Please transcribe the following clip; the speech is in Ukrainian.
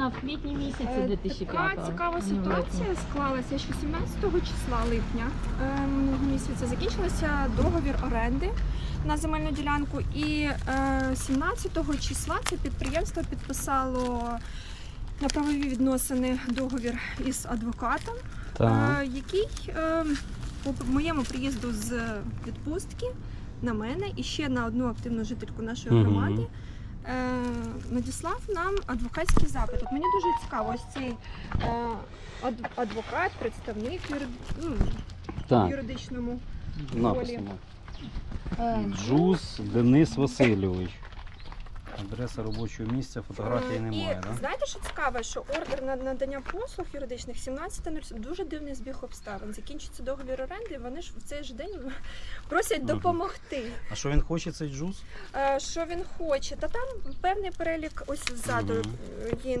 вона в квітні місяці Е, 2005 Така цікава ситуація склалася, що 17 числа липня е, минулого місяця закінчився договір оренди на земельну ділянку, і е, 17 числа це підприємство підписало на правові відносини договір із адвокатом, е, який е, по моєму приїзду з відпустки на мене і ще на одну активну жительку нашої громади е, надіслав нам адвокатський запит. От мені дуже цікаво, ось цей е, адвокат, представник ну, в юридичному написано. Е, Джус Денис Васильович. Адреса робочого місця, фотографії Е, немає, І да? знаєте, що цікаве, що ордер на надання послуг юридичних 17.07 дуже дивний збіг обставин. Закінчиться договір оренди, і вони ж в цей же день просять Мгм. допомогти. А що він хоче, цей джуз? Е, Що він хоче? Та там певний перелік ось ззаду Мгм. е, є інформація.